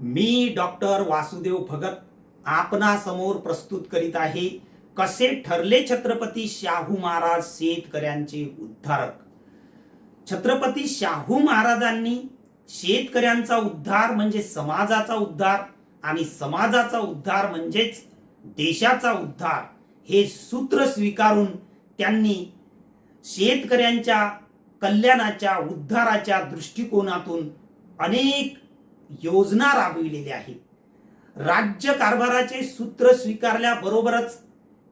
मी doctor Vasudev Bhagat आपणासमोर प्रस्तुत करीत आहे. कसे ठरले छत्रपती शाहू महाराज शेतकऱ्यांचे उद्धारक? छत्रपती शाहू महाराजांनी शेतकऱ्यांचा उद्धार म्हणजे समाजाचा उद्धार आणि समाजाचा उद्धार म्हणजेच देशाचा उद्धार हे सूत्र स्वीकारून त्यांनी शेतकऱ्यांच्या कल्याणाच्या उद्धाराच्या दृष्टिकोनातून अनेक योजना राबविलेल्या आहेत. राज्य कारभाराचे सूत्र स्वीकारल्याबरोबरच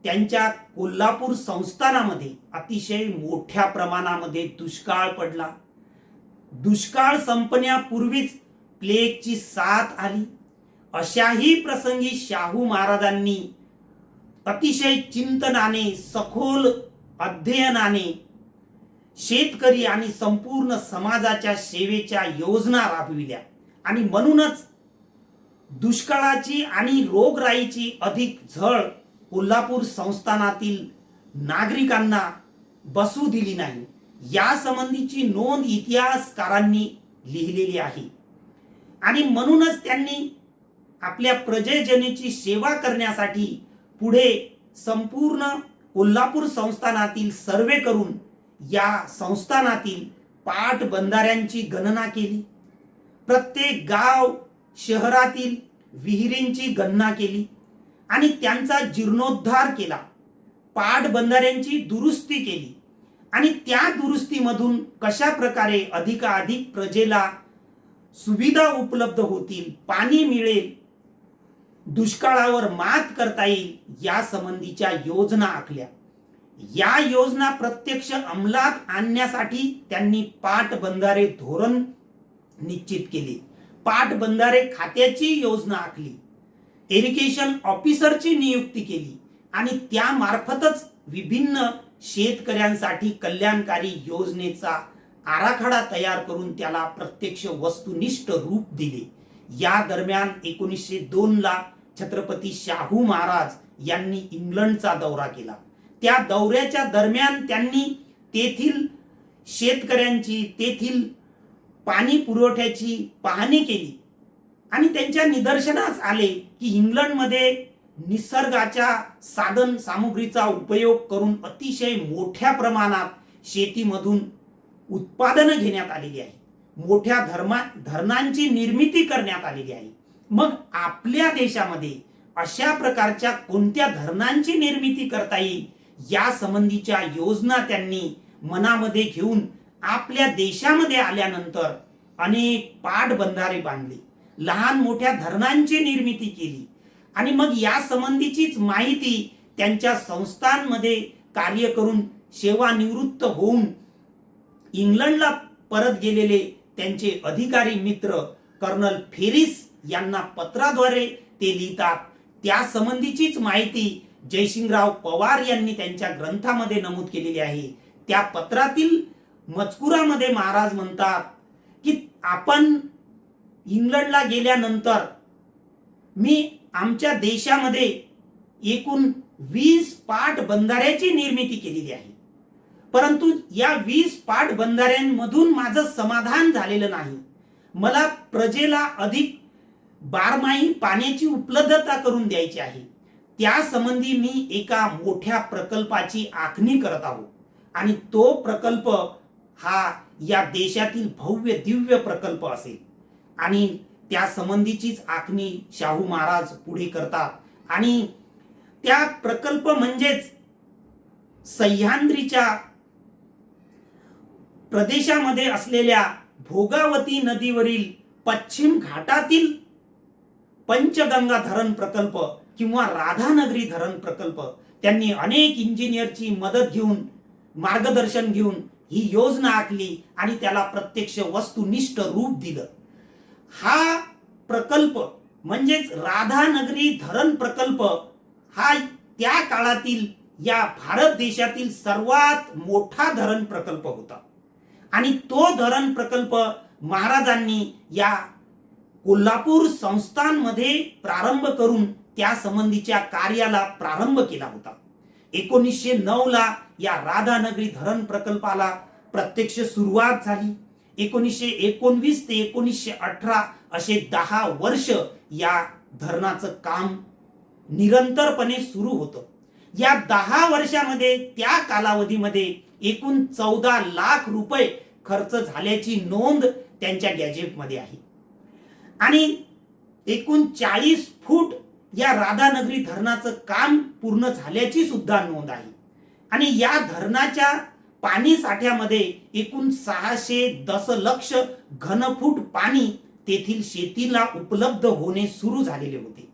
त्यांच्या कोल्हापूर संस्थानामध्ये अतिशय मोठ्या प्रमाणामध्ये दुष्काळ पडला. दुष्काळ संपण्यापूर्वीच प्लेगची साथ आली. अशाही प्रसंगी शाहू महाराजांनी अतिशय चिंतनाने सखोल अध्ययनाने शेतकरी आणि संपूर्ण समाजाच्या सेवेच्या योजना राबविल्या. आणि म्हणूनच दुष्काळाची आणि रोगराईची अधिक झळ कोल्हापूर संस्थानातील नागरिकांना बसू दिली नाही. या संबंधीची नोंद इतिहासकारांनी लिहिलेली आहे. आणि म्हणूनच त्यांनी आपल्या प्रजेजनेची सेवा करण्यासाठी पुढे संपूर्ण कोल्हापूर संस्थानातील सर्वे करून या संस्थानातील पाट बंधाऱ्यांची गणना केली. प्रत्येक गाव शहरातील विहिरींची गणना केली आणि त्यांचा जीर्णोद्धार केला. पाटबंधाऱ्यांची दुरुस्ती केली आणि त्या दुरुस्तीमधून कशा प्रकारे अधिकाधिक प्रजेला सुविधा उपलब्ध होतील पाणी मिळेल दुष्काळावर मात करता येईल या संबंधीच्या योजना आखल्या. या योजना प्रत्यक्ष अंमलात आणण्यासाठी त्यांनी पाटबंधारे धोरण निश्चित केले. पाटबंधारे खात्याची योजना आखली. इरिगेशन ऑफिसरची नियुक्ती केली. आणि त्यामार्फतच विभिन्न शेतकऱ्यांसाठी कल्याणकारी योजनेचा आराखडा तयार करून त्याला प्रत्यक्ष वस्तुनिष्ठ रूप दिले. या दरम्यान एकोणीसशे दोन ला छत्रपती शाहू महाराज यांनी इंग्लंडचा दौरा केला. त्या दौऱ्याच्या दरम्यान त्यांनी तेथील शेतकऱ्यांची तेथील पाणी पुरवठ्याची पाहणी केली. आणि त्यांच्या निदर्शनास आले की इंग्लंडमध्ये निसर्गाच्या साधन सामुग्रीचा उपयोग करून अतिशय मोठ्या प्रमाणात शेतीमधून उत्पादनं घेण्यात आलेली आहे. मोठ्या धर्मा धरणांची निर्मिती करण्यात आलेली आहे. मग आपल्या देशामध्ये अशा प्रकारच्या कोणत्या धरणांची निर्मिती करता येईल? या संबंधीच्या योजना त्यांनी मनामध्ये घेऊन आपल्या देशामध्ये आल्यानंतर अनेक पाटबंधारे बांधले. लहान मोठ्या धरणांची निर्मिती केली. आणि मग या संबंधीचीच माहिती त्यांच्या संस्थांमध्ये कार्य करून सेवानिवृत्त होऊन इंग्लंडला परत गेलेले त्यांचे अधिकारी मित्र कर्नल फेरिस यांना पत्राद्वारे ते लिहितात. त्या संबंधीचीच माहिती जयसिंगराव पवार यांनी त्यांच्या ग्रंथामध्ये नमूद केलेली आहे. त्या पत्रातील मजकुरामध्ये महाराज म्हणतात की आपण इंग्लंडला गेल्यानंतर मी आमच्या देशामध्ये एकूण वीस पाट बंधाऱ्याची निर्मिती केलेली आहे. परंतु या वीस पाट बंधाऱ्यांमधून माझं समाधान झालेलं नाही. मला प्रजेला अधिक बारमाही पाण्याची उपलब्धता करून द्यायची आहे. त्या संबंधी मी एका मोठ्या प्रकल्पाची आखणी करत आहोत आणि तो प्रकल्प हा या देशातील भव्य दिव्य प्रकल्प असेल. आणि त्या संबंधीचीच आखणी शाहू महाराज पुढे करतात. आणि त्या प्रकल्प म्हणजेच सह्याद्रीच्या प्रदेशामध्ये असलेल्या भोगावती नदीवरील पश्चिम घाटातील पंचगंगा धरण प्रकल्प किंवा राधानगरी धरण प्रकल्प त्यांनी अनेक इंजिनियरची मदत घेऊन मार्गदर्शन घेऊन ही योजना आखली आणि त्याला प्रत्यक्ष वस्तुनिष्ठ रूप दिलं. हा प्रकल्प म्हणजेच राधानगरी धरण प्रकल्प हा त्या काळातील या भारत देशातील सर्वात मोठा धरण प्रकल्प होता. आणि तो धरण प्रकल्प महाराजांनी या कोल्हापूर संस्थांमध्ये प्रारंभ करून त्या संबंधीच्या कार्याला प्रारंभ केला होता. एकोणीसशे नऊला या राधानगरी धरण प्रकल्पाला प्रत्यक्ष सुरुवात झाली. एकोणीसशे एकोणवीस ते एकोणीसशे अठरा असे दहा वर्ष या धरणाचं काम निरंतरपणे सुरू होतं. या दहा वर्षामध्ये त्या कालावधीमध्ये एकूण चौदा लाख रुपये खर्च झाल्याची नोंद त्यांच्या गॅजेटमध्ये आहे. आणि एकूण चाळीस फूट या राधानगरी धरणाचं काम पूर्ण झाल्याची सुद्धा नोंद आहे. आणि या धरणाच्या पाणी साठ्यामध्ये एकूण सहाशे दशलक्ष घनफूट पाणी तेथील शेतीला उपलब्ध होणे सुरू झालेले होते.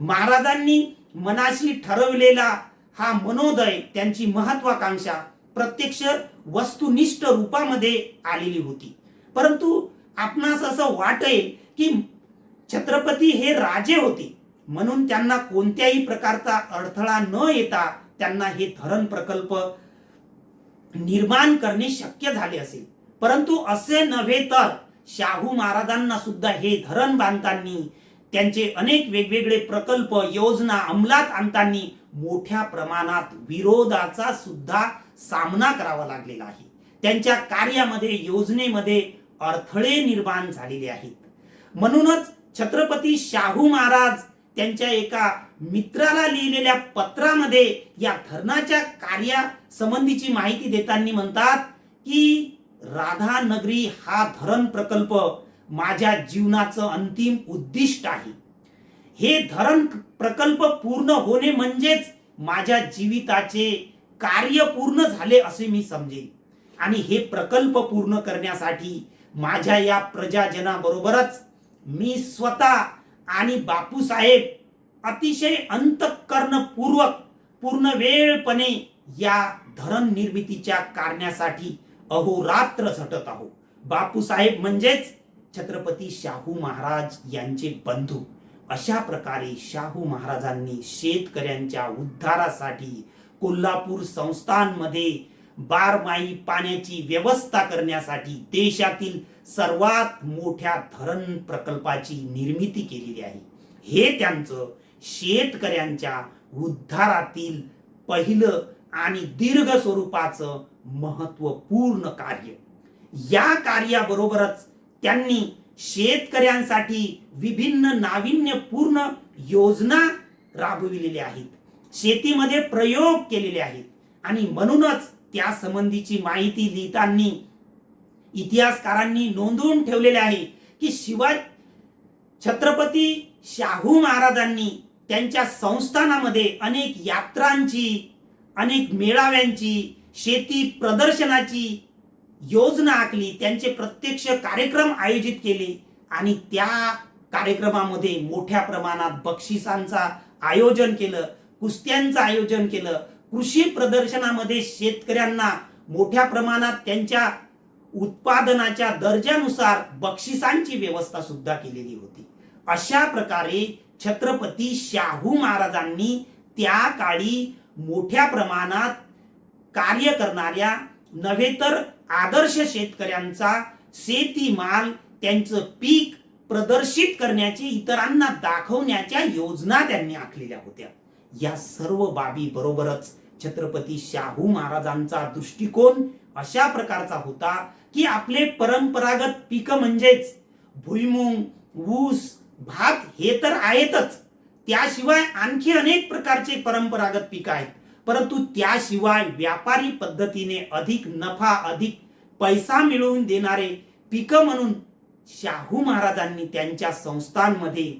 महाराजांनी मनाशी ठरवलेला हा मनोदय त्यांची महत्वाकांक्षा प्रत्यक्ष वस्तुनिष्ठ रूपामध्ये आलेली होती. परंतु आपणास असं वाटेल की छत्रपती हे राजे होते. म्हणून त्यांना कोणत्याही प्रकारचा अडथळा न येता त्यांना हे धरण प्रकल्प निर्माण करणे शक्य झाले असेल. परंतु असे नव्हे तर शाहू महाराजांना सुद्धा हे धरण बांधताना त्यांचे अनेक वेगवेगळे प्रकल्प योजना अंमलात आणताना मोठ्या प्रमाणात विरोधाचा सुद्धा सामना करावा लागलेला आहे. त्यांच्या कार्यामध्ये योजनेमध्ये अडथळे निर्माण झालेले आहेत. म्हणूनच छत्रपती शाहू महाराज त्यांच्या एका मित्राला लिहिलेल्या पत्रामध्ये या धरणाच्या कार्यासंबंधीची माहिती देताना म्हणतात की राधानगरी हा धरण प्रकल्प माझ्या जीवनाचं अंतिम उद्दिष्ट आहे. हे धरण प्रकल्प पूर्ण होणे म्हणजेच माझ्या जीविताचे कार्य पूर्ण झाले असे मी समजेन. आणि हे प्रकल्प पूर्ण करण्यासाठी माझ्या या प्रजाजनाबरोबरच मी स्वतः आणि बापूसाहेब अतिशय अंतकरणपूर्वक पूर्ण वेळपणे या धरण निर्मितीच्या कारण्यासाठी अहोरात्र झटत आहो बापूसाहेब म्हणजेच छत्रपती शाहू महाराज यांचे बंधू. अशा प्रकारे शाहू महाराजांनी शेतकऱ्यांच्या उद्धारासाठी कोल्हापूर संस्थांमध्ये बारमाही पाण्याची व्यवस्था करण्यासाठी देशातील सर्वात मोठ्या धरण प्रकल्पाची निर्मिती केलेली आहे. हे त्यांचं शेतकऱ्यांच्या उद्धारातील पहिलं आणि दीर्घ स्वरूपाचं महत्त्वपूर्ण कार्य. या कार्याबरोबरच त्यांनी शेतकऱ्यांसाठी विभिन्न नाविन्यपूर्ण योजना राबविलेल्या आहेत. शेतीमध्ये प्रयोग केलेले आहेत. आणि म्हणूनच त्या संबंधीची माहिती लिहिताना इतिहासकारांनी नोंदवून ठेवलेले आहे की शिवाय छत्रपती शाहू महाराजांनी त्यांच्या संस्थानामध्ये अनेक यात्रांची अनेक मेळाव्यांची शेती प्रदर्शनाची योजना आखली त्यांचे प्रत्यक्ष कार्यक्रम आयोजित केले आणि त्या कार्यक्रमामध्ये मोठ्या प्रमाणात बक्षिसांचा आयोजन केलं कुस्त्यांचं आयोजन केलं कृषी प्रदर्शनामध्ये शेतकऱ्यांना मोठ्या प्रमाणात त्यांच्या उत्पादनाच्या दर्जानुसार बक्षिसांची व्यवस्था सुद्धा केलेली होती. अशा प्रकारे छत्रपती शाहू महाराजांनी त्या काळी मोठ्या प्रमाणात कार्य करणाऱ्या नव्हे तर आदर्श शेतकऱ्यांचा शेतीमाल त्यांचं पीक प्रदर्शित करण्याची इतरांना दाखवण्याच्या योजना त्यांनी आखलेल्या होत्या. या सर्व बाबी बरोबरच छत्रपती शाहू महाराजांचा दृष्टिकोन अशा प्रकारचा होता की आपले परंपरागत पीक म्हणजेच भुईमुंग ऊस भात हे तर आहेतच. त्याशिवाय आणखी अनेक प्रकारचे परंपरागत पीक आहेत. परंतु त्याशिवाय व्यापारी पद्धतीने अधिक नफा अधिक पैसा मिळवून देणारे पीक म्हणून शाहू महाराजांनी त्यांच्या संस्थांमध्ये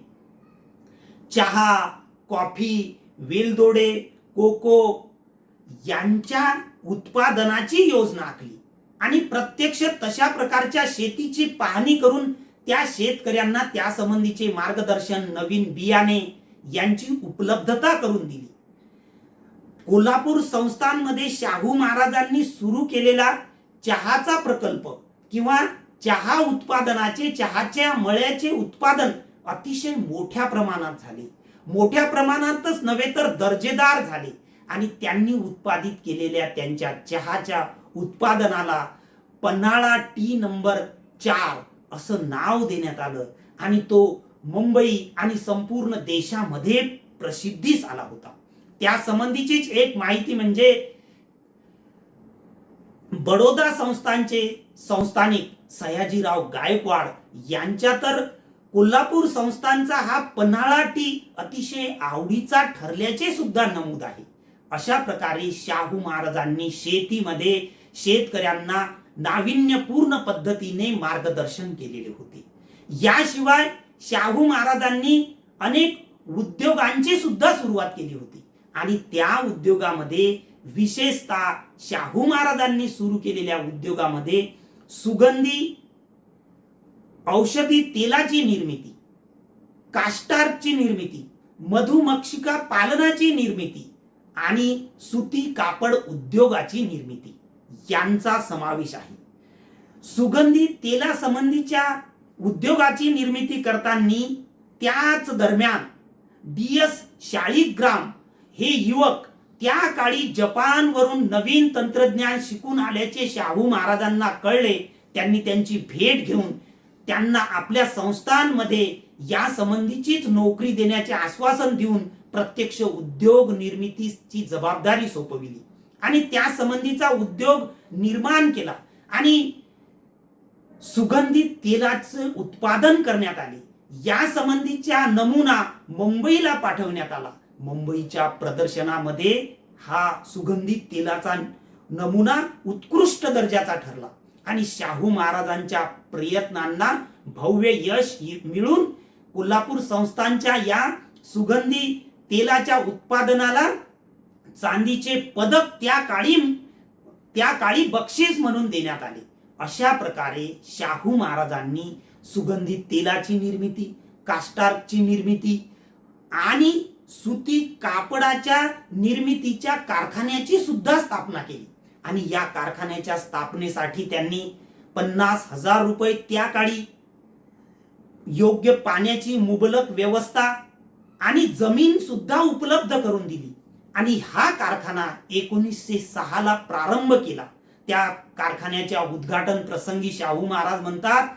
चहा कॉफी वेलदोडे कोको यांच्या उत्पादनाची योजना आखली. आणि प्रत्यक्ष तशा प्रकारच्या शेतीची पाहणी करून त्या शेतकऱ्यांना त्या संबंधीचे मार्गदर्शन नवीन बियाणे यांची उपलब्धता करून दिली. कोल्हापूर संस्थांमध्ये शाहू महाराजांनी सुरू केलेला चहाचा प्रकल्प किंवा चहा उत्पादनाचे चहाच्या मळ्याचे उत्पादन अतिशय मोठ्या प्रमाणात झाले. मोठ्या प्रमाणातच नव्हे तर दर्जेदार झाले. आणि त्यांनी उत्पादित केलेल्या त्यांच्या चहाच्या उत्पादनाला पन्हाळा टी नंबर चार असं नाव देण्यात आलं. आणि तो मुंबई आणि संपूर्ण देशामध्ये प्रसिद्धीस आला होता. त्या संबंधीचीच एक माहिती म्हणजे बडोदा संस्थांचे संस्थानिक सयाजीराव गायकवाड यांच्या तर कोल्हापूर संस्थांचा हा पन्हाळा टी अतिशय आवडीचा ठरल्याचे सुद्धा नमूद आहे. अशा प्रकारे शाहू महाराजांनी शेतीमध्ये शेतकऱ्यांना नाविन्यपूर्ण पद्धतीने मार्गदर्शन केलेले होते. याशिवाय शाहू महाराजांनी अनेक उद्योगांची सुद्धा सुरुवात केली होती. आणि त्या उद्योगामध्ये विशेषतः शाहू महाराजांनी सुरू केलेल्या उद्योगामध्ये सुगंधी औषधी तेलाची निर्मिती काष्टारची निर्मिती मधुमक्षिका पालनाची निर्मिती आणि सुती कापड उद्योगाची निर्मिती. यांचा समावेश आहे. सुगंधी तेलासंबंधीच्या उद्योगाची निर्मिती करताना त्याच दरम्यान डी एस शाळीग्राम हे युवक त्या काळी जपानवरून नवीन तंत्रज्ञान शिकून आल्याचे शाहू महाराजांना कळले. त्यांनी त्यांची भेट घेऊन त्यांना आपल्या संस्थांमध्ये या संबंधीचीच नोकरी देण्याचे आश्वासन देऊन प्रत्यक्ष उद्योग निर्मितीची जबाबदारी सोपविली. आणि त्या संबंधीचा उद्योग निर्माण केला. आणि सुगंधित तेलाचं उत्पादन करण्यात आले. या संबंधीच्या नमुना मुंबईला पाठवण्यात आला. मुंबईच्या प्रदर्शनामध्ये हा सुगंधित तेलाचा नमुना उत्कृष्ट दर्जाचा ठरला. आणि शाहू महाराजांच्या प्रयत्नांना भव्य यश मिळून कोल्हापूर संस्थांच्या या सुगंधी तेलाच्या उत्पादनाला चांदीचे पदक त्या काळी त्या काळी बक्षीस म्हणून देण्यात आले. अशा प्रकारे शाहू महाराजांनी सुगंधित तेलाची निर्मिती कास्टारची निर्मिती आणि सुती कापडाच्या निर्मितीच्या कारखान्याची सुद्धा स्थापना केली. आणि या कारखान्याच्या स्थापनेसाठी त्यांनी पन्नास हजार रुपये त्या काळी योग्य पाण्याची मुबलक व्यवस्था आणि जमीन सुद्धा उपलब्ध करून दिली. आणि हा कारखाना एकोणीसशे सहाला प्रारंभ केला. त्या कारखान्याच्या उद्घाटन प्रसंगी शाहू महाराज म्हणतात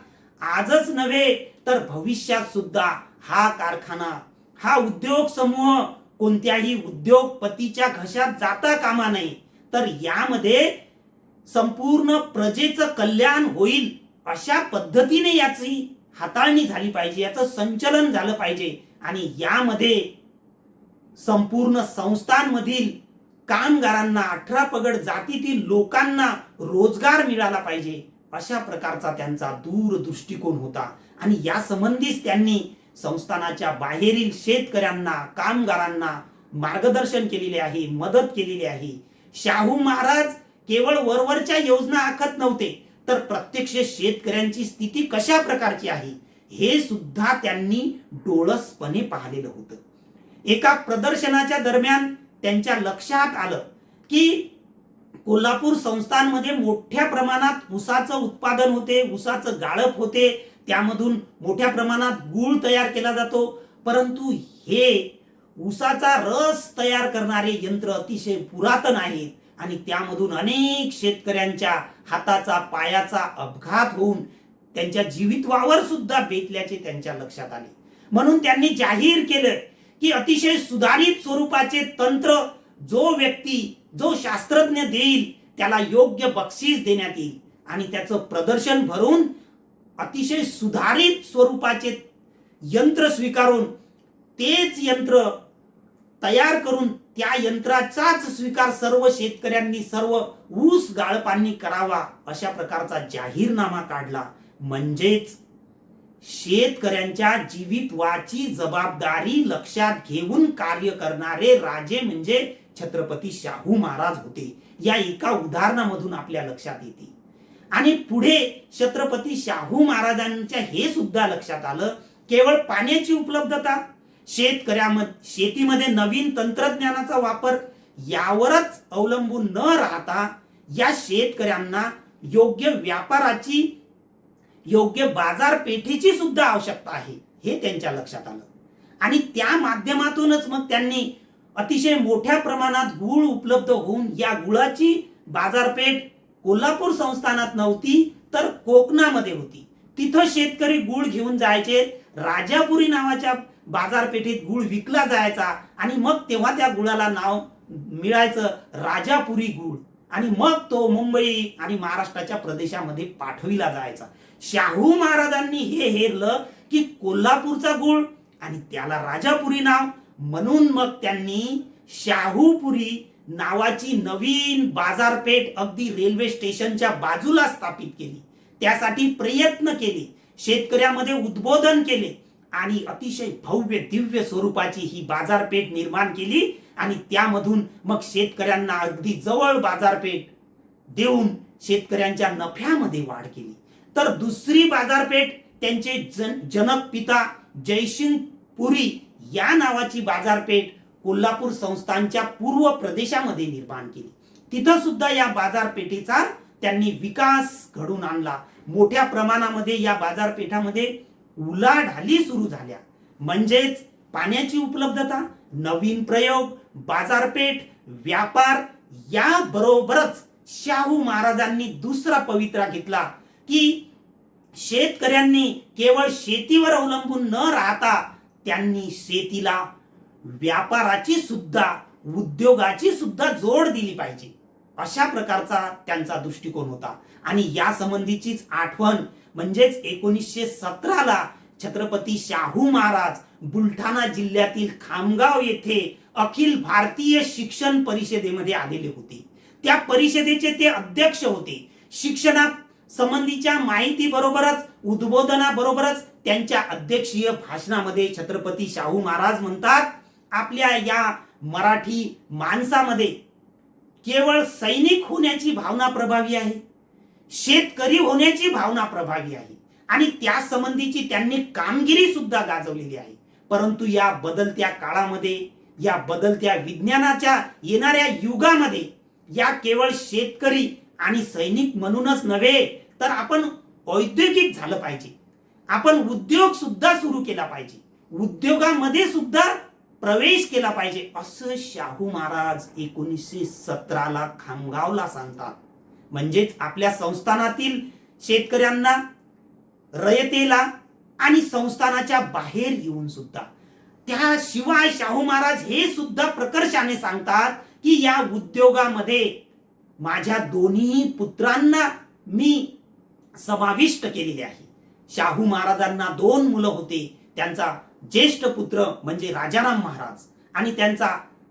आजच नव्हे तर भविष्यात सुद्धा हा कारखाना हा उद्योग समूह कोणत्याही उद्योगपतीच्या घशात जाता कामा नये. तर यामध्ये संपूर्ण प्रजेचं कल्याण होईल अशा पद्धतीने याची हाताळणी झाली पाहिजे याचं संचलन झालं पाहिजे. आणि यामध्ये संपूर्ण संस्थांमधील कामगारांना अठरा पगड जातीतील लोकांना रोजगार मिळाला पाहिजे अशा प्रकारचा त्यांचा दूर दृष्टिकोन होता. आणि या संबंधीच त्यांनी संस्थानाच्या बाहेरील शेतकऱ्यांना कामगारांना मार्गदर्शन केलेले आहे मदत केलेली आहे. शाहू महाराज केवळ वरवरच्या योजना आखत नव्हते तर प्रत्यक्ष शेतकऱ्यांची स्थिती कशा प्रकारची आहे? हे सुद्धा त्यांनी डोळसपणे पाहिलेलं होतं. एका प्रदर्शनाच्या दरम्यान त्यांच्या लक्षात आलं की कोल्हापूर संस्थांमध्ये मोठ्या प्रमाणात ऊसाचं उत्पादन होते ऊसाचं गाळप होते. त्यामधून मोठ्या प्रमाणात गूळ तयार केला जातो. परंतु हे ऊसाचा रस तयार करणारे यंत्र अतिशय पुरातन आहेत आणि त्यामधून अनेक शेतकऱ्यांच्या हाताचा पायाचा अपघात होऊन त्यांच्या जीवितवावर सुद्धा बेतल्याचे त्यांच्या लक्षात आले. म्हणून त्यांनी जाहीर केलं की अतिशय सुधारित स्वरूपाचे तंत्र जो व्यक्ती जो शास्त्रज्ञ देईल त्याला योग्य बक्षीस देण्यात येईल. आणि त्याचं प्रदर्शन भरून अतिशय सुधारित स्वरूपाचे यंत्र स्वीकारून तेच यंत्र तयार करून त्या यंत्राचाच स्वीकार सर्व शेतकऱ्यांनी सर्व ऊस गाळपांनी करावा अशा प्रकारचा जाहीरनामा काढला. म्हणजेच शेतकऱ्यांच्या जीवितवाची जबाबदारी लक्षात घेऊन कार्य करणारे राजे म्हणजे छत्रपती शाहू महाराज होते. या एका उदाहरणामधून आपल्या लक्षात येते. आणि पुढे छत्रपती शाहू महाराजांच्या हे सुद्धा लक्षात आलं. केवळ पाण्याची उपलब्धता शेतकऱ्यामध्ये शेतीमध्ये नवीन तंत्रज्ञानाचा वापर यावरच अवलंबून न राहता या शेतकऱ्यांना योग्य व्यापाराची योग्य बाजारपेठेची सुद्धा आवश्यकता आहे हे त्यांच्या लक्षात आलं. आणि त्या माध्यमातूनच मग त्यांनी अतिशय मोठ्या प्रमाणात गुळ उपलब्ध होऊन या गुळाची बाजारपेठ कोल्हापूर संस्थानात नव्हती तर कोकणामध्ये होती. तिथं शेतकरी गुळ घेऊन जायचे राजापुरी नावाच्या बाजारपेठेत गुळ विकला जायचा आणि मग तेव्हा त्या गुळाला नाव मिळायचं राजापुरी गुळ. आणि मग तो मुंबई आणि महाराष्ट्राच्या प्रदेशामध्ये पाठविला जायचा. शाहू महाराजांनी हे हेरलं की कोल्हापूरचा गुळ आणि त्याला राजापुरी नाव. म्हणून मग त्यांनी शाहूपुरी नावाची नवीन बाजारपेठ अगदी रेल्वे स्टेशनच्या बाजूला स्थापित केली. त्यासाठी प्रयत्न केले. शेतकऱ्यामध्ये उद्बोधन केले आणि अतिशय भव्य दिव्य स्वरूपाची ही बाजारपेठ निर्माण केली आणि त्यामधून मग शेतकऱ्यांना अगदी जवळ बाजारपेठ देऊन शेतकऱ्यांच्या नफ्यामध्ये वाढ केली. तर दुसरी बाजारपेठ त्यांचे जन जनक पिता जयसिंग पुरी या नावाची बाजारपेठ कोल्हापूर संस्थांच्या पूर्व प्रदेशामध्ये निर्माण केली. तिथं सुद्धा या बाजारपेठेचा त्यांनी विकास घडून आणला. मोठ्या प्रमाणामध्ये या बाजारपेठामध्ये उलाढाली सुरू झाल्या. म्हणजेच पाण्याची उपलब्धता नवीन प्रयोग बाजारपेठ व्यापार या बरोबरच शाहू महाराजांनी दुसरा पवित्रा घेतला की शेतकऱ्यांनी केवळ शेतीवर अवलंबून न राहता त्यांनी शेतीला व्यापाराची सुद्धा उद्योगाची सुद्धा जोड दिली पाहिजे. अशा प्रकारचा त्यांचा दृष्टिकोन होता. आणि या संबंधीचीच आठवण म्हणजेच एकोणीसशे सतराला छत्रपती शाहू महाराज बुलढाणा जिल्ह्यातील खामगाव येथे अखिल भारतीय शिक्षण परिषदेमध्ये आलेले होते. त्या परिषदेचे ते अध्यक्ष होते. शिक्षणात संबंधीच्या माहिती बरोबरच उद्बोधनाबरोबरच त्यांच्या अध्यक्षीय भाषणामध्ये छत्रपती शाहू महाराज म्हणतात आपल्या या मराठी माणसामध्ये केवळ सैनिक होण्याची भावना प्रभावी आहे शेतकरी होण्याची भावना प्रभावी आहे आणि त्या संबंधीची त्यांनी कामगिरी सुद्धा गाजवलेली आहे. परंतु या बदलत्या काळामध्ये या बदलत्या विज्ञानाच्या येणाऱ्या युगामध्ये या केवळ शेतकरी आणि सैनिक म्हणूनच नव्हे तर आपण औद्योगिक झालं पाहिजे. आपण उद्योग सुद्धा सुरू केला पाहिजे. उद्योगामध्ये सुद्धा प्रवेश केला पाहिजे असं शाहू महाराज एकोणीसशे सतराला खामगावला सांगतात. म्हणजेच आपल्या संस्थानातील शेतकऱ्यांना रयतेला आणि संस्थानाच्या बाहेर येऊन सुद्धा. त्याशिवाय शाहू महाराज हे सुद्धा प्रकर्षाने सांगतात की या उद्योगामध्ये माझ्या दोन्ही पुत्रांना मी समाविष्ट केलेले आहे. शाहू महाराजांना दोन मुलं होते. त्यांचा ज्येष्ठ पुत्र म्हणजे राजाराम महाराज आणि त्यांचा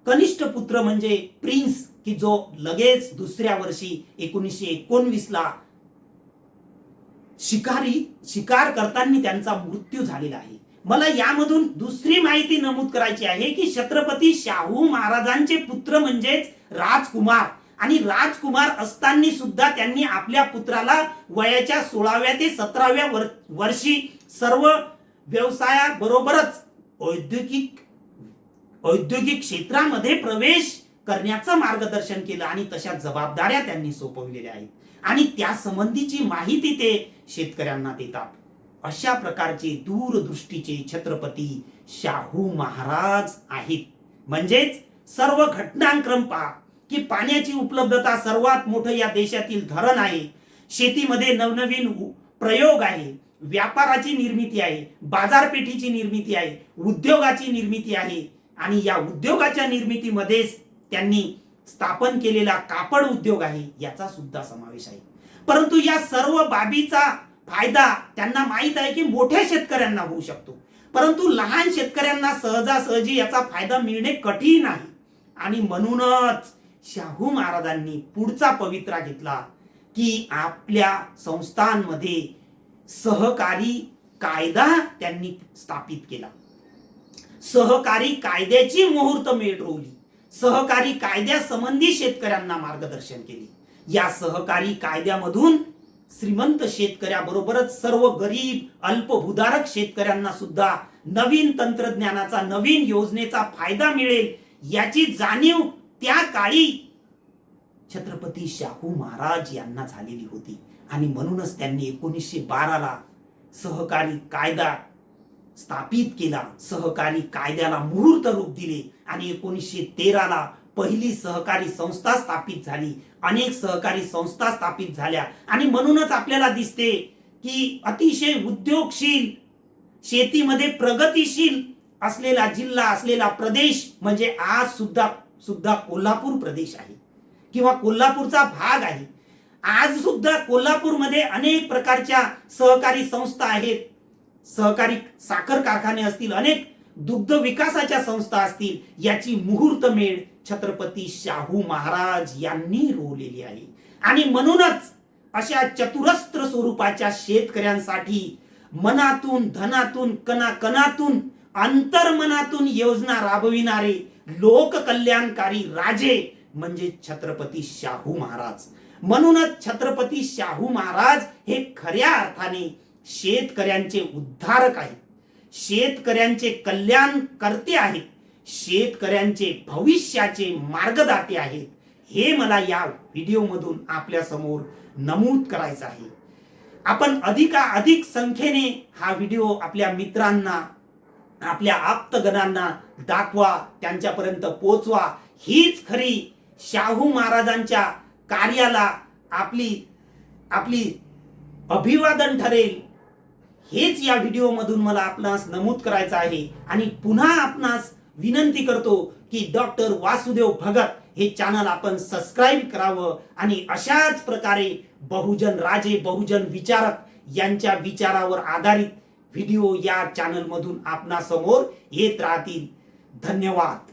कनिष्ठ पुत्र म्हणजे प्रिन्स की जो लगेच दुसऱ्या वर्षी एकोणीसशे एकोणवीस ला शिकारी शिकार करताना त्यांचा मृत्यू झालेला आहे. मला यामधून दुसरी माहिती नमूद करायची आहे की छत्रपती शाहू महाराजांचे पुत्र म्हणजेच राजकुमार. आणि राजकुमार असताना सुद्धा त्यांनी आपल्या पुत्राला वयाच्या सोळाव्या ते सतराव्या वर, वर्षी सर्व व्यवसायाबरोबरच औद्योगिक औद्योगिक क्षेत्रामध्ये प्रवेश करण्याचं मार्गदर्शन केलं आणि तशा जबाबदाऱ्या त्यांनी सोपवलेल्या आहेत. आणि त्या संबंधीची माहिती ते शेतकऱ्यांना देतात. अशा प्रकारचे दूरदृष्टीचे छत्रपती शाहू महाराज आहेत. म्हणजेच सर्व घटनाक्रम पहा. की पाण्याची उपलब्धता सर्वात मोठं या देशातील धरण आहे. शेतीमध्ये नवनवीन प्रयोग आहे. व्यापाराची निर्मिती आहे. बाजारपेठेची निर्मिती आहे. उद्योगाची निर्मिती आहे. आणि या उद्योगाच्या निर्मितीमध्येच त्यांनी स्थापन केलेला कापड उद्योग आहे याचा सुद्धा समावेश आहे. परंतु या सर्व बाबीचा फायदा त्यांना माहीत आहे की मोठ्या शेतकऱ्यांना होऊ शकतो. परंतु लहान शेतकऱ्यांना सहजासहजी याचा फायदा मिळणे कठीण आहे. आणि म्हणूनच शाहू महाराजांनी पुढचा पवित्रा घेतला की आपल्या संस्थांमध्ये सहकारी कायदा त्यांनी स्थापित केला. सहकारी कायद्याची मुहूर्त मेळ रोवली सहकारी कायद्यासंबंधी शेतकऱ्यांना मार्गदर्शन केले. या सहकारी कायद्यामधून श्रीमंत शेतकऱ्याबरोबरच सर्व गरीब अल्पभूधारक शेतकऱ्यांना सुद्धा नवीन तंत्रज्ञानाचा नवीन योजनेचा फायदा मिळेल याची जाणीव त्या काळी छत्रपती शाहू महाराज यांना झालेली होती. आणि म्हणूनच त्यांनी एकोणीसशे बाराला सहकारी कायदा स्थापित केला. सहकारी कायद्याला मुहूर्त रूप दिले आणि एकोणीसशे तेराला पहिली सहकारी संस्था स्थापित झाली. अनेक सहकारी संस्था स्थापित झाल्या. आणि म्हणूनच आपल्याला दिसते की अतिशय उद्योगशील शेतीमध्ये प्रगतीशील असलेला जिल्हा असलेला प्रदेश म्हणजे आज सुद्धा सुद्धा कोल्हापूर प्रदेश आहे किंवा कोल्हापूरचा भाग आहे. आज सुद्धा कोल्हापूरमध्ये अनेक प्रकारच्या सहकारी संस्था आहेत. सहकारी साखर कारखाने असतील अनेक दुग्ध विकासाच्या संस्था असतील याची मुहूर्तमेढ छत्रपती शाहू महाराज यांनी रोवलेली आहे. आणि म्हणूनच अशा चतुरस्त्र स्वरूपाच्या शेतकऱ्यांसाठी मनातून धनातून कणाकणातून अंतर्मनातून योजना राबविणारे लोककल्याणकारी राजे म्हणजे छत्रपती शाहू महाराज. म्हणूनच छत्रपती शाहू महाराज हे खऱ्या अर्थाने शेतकऱ्यांचे उद्धारक आहेत. शेतकऱ्यांचे कल्याण करते आहेत. शेतकऱ्यांचे भविष्याचे मार्गदाते आहेत. हे मला या व्हिडिओमधून आपल्यासमोर नमूद करायचं आहे. आपण अधिकाधिक संख्येने हा व्हिडिओ आपल्या मित्रांना आपल्या आप्तगणांना दाखवा त्यांच्यापर्यंत पोचवा. हीच खरी शाहू महाराजांच्या कार्याला आपली आपली अभिवादन ठरेल. हेच या व्हिडिओमधून मला आपणास नमूद करायचं आहे. आणि पुन्हा आपणास विनंती करतो की डॉक्टर वासुदेव भगत हे चॅनल आपण सबस्क्राईब करावं आणि अशाच प्रकारे बहुजन राजे बहुजन विचारक यांच्या विचारावर आधारित व्हिडिओ या चॅनलमधून आपणासमोर येत राहतील. धन्यवाद.